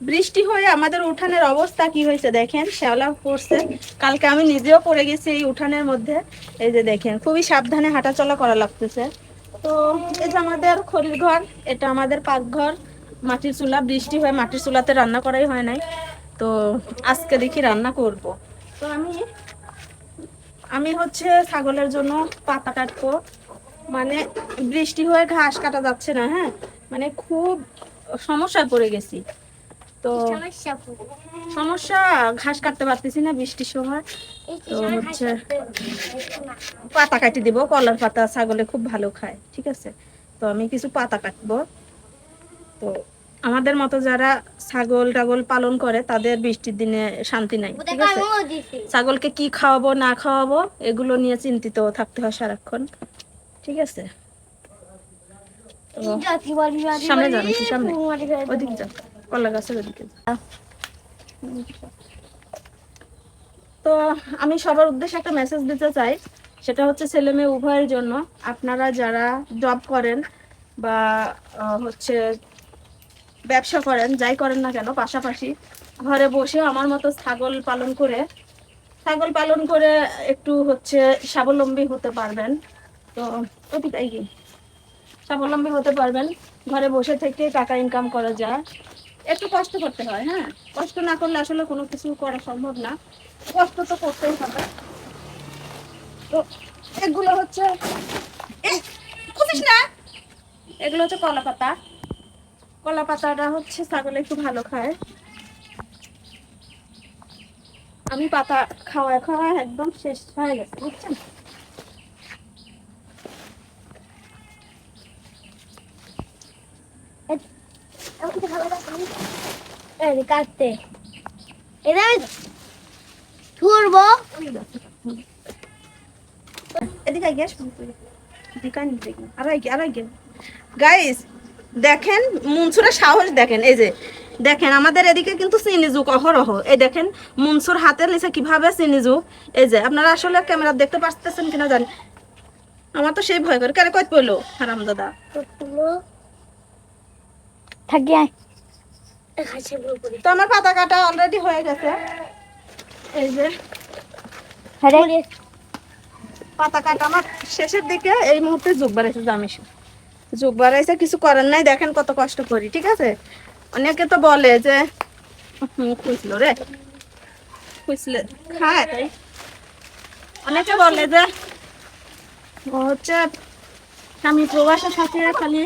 বৃষ্টি হয়ে আমাদের উঠানের অবস্থা কি হয়েছে দেখেন? শ্যাওলা পড়ছে। কালকে আমি নিজেও পড়ে গেছি এই উঠানের মধ্যে। এই যে দেখেন, খুবই সাবধানে হাঁটাচলা করা লাগতেছে। তো এই যে আমাদের খড়ির ঘর, এটা আমাদের পাকঘর। মাটির চুলা, বৃষ্টি হয়ে মাটির চুলাতে রান্না করাই হয় নাই। তো আজকে দেখি রান্না করব। তো আমি আমি হচ্ছে ছাগলের জন্য পাতা কাটবো। মানে বৃষ্টি হয়ে ঘাস কাটা যাচ্ছে না হ্যাঁ? মানে খুব সমস্যায় পড়ে গেছি। তো সমস্যা ঘাস কাটতে পারতেছি না বৃষ্টির সময় তো হচ্ছে পাতা কাটি দিব কলার পাতা ছাগলে খুব ভালো খায় ঠিক আছে? তো আমি কিছু পাতা কাটবো। তো আমাদের মতো যারা ছাগল টাগল পালন করে তাদের বৃষ্টির দিনে শান্তি নাই ঠিক আছে? ছাগলকে কি খাওয়াবো না খাওয়াবো এগুলো নিয়ে চিন্তিত থাকতে হয় সারাক্ষণ ঠিক আছে? সামনে যান, সামনে। তোমার ঘরে ওদিকে যাও। কলা। তো আমি সবার উদ্দেশ্যে একটা মেসেজ দিতে চাই। সেটা হচ্ছে ছেলে মেয়ে উভয়ের জন্য। আপনারা যারা জব করেন বা হচ্ছে ব্যবসা করেন, যাই করেন না কেন, পাশাপাশি ঘরে বসে আমার মতো ছাগল পালন করে, ছাগল পালন করে একটু হচ্ছে স্বাবলম্বী হতে পারবেন। তো এগিয়ে স্বাবলম্বী হতে পারবেন। ঘরে বসে থেকে টাকা ইনকাম করা যায়। একটু কষ্ট করতে হয় হ্যাঁ? কষ্ট না করলে আসলে কোনো কিছু করা সম্ভব না। কষ্ট তো করতেই হবে। তো এগুলো হচ্ছে না? এগুলো হচ্ছে কলা পাতা কলা পাতাটা হচ্ছে ছাগলে একটু ভালো খায়। আমি পাতা খাওয়া খাওয়া একদম শেষ হয়ে গেছে, বুঝছেন আমাকে তো ভালো লাগছে না। এই কাটতে। এটা ছুড়বো গাইস দেখেন মনসুরের সাহস দেখেন এই যে। দেখেন আমাদের এদিকে কিন্তু চিনিজুক অহরহ। এই দেখেন মনসুর হাতের নিচে কীভাবে চিনিজুক এই যে আপনারা আসলে ক্যামেরা দেখতে পাচ্ছেন কিনা জানি আমার তো সেই ভয় করে। কেন কত পড়ল? হারাম দাদা থাকি আয়। খাসে পুরোপুরি তো আমার পাতা কাটা অলরেডি হয়ে গেছে। এই যে হরে পাতা কাটা আমার শেষের দিকে এই মুহূর্তে যোগ বাড়াইছে জামিস যোগ বাড়াইছে কিছু করার নাই দেখেন কত কষ্ট করি ঠিক আছে? অনেকে তো বলে যে খুঁজলো রে। খুঁজলে খায় তাই? অনেকে বলে যে হচ্ছে আমি প্রবাসের সাথে খালি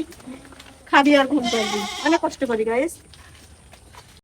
খাবি আর ঘুম পাবি। অনেক কষ্ট করি গাইস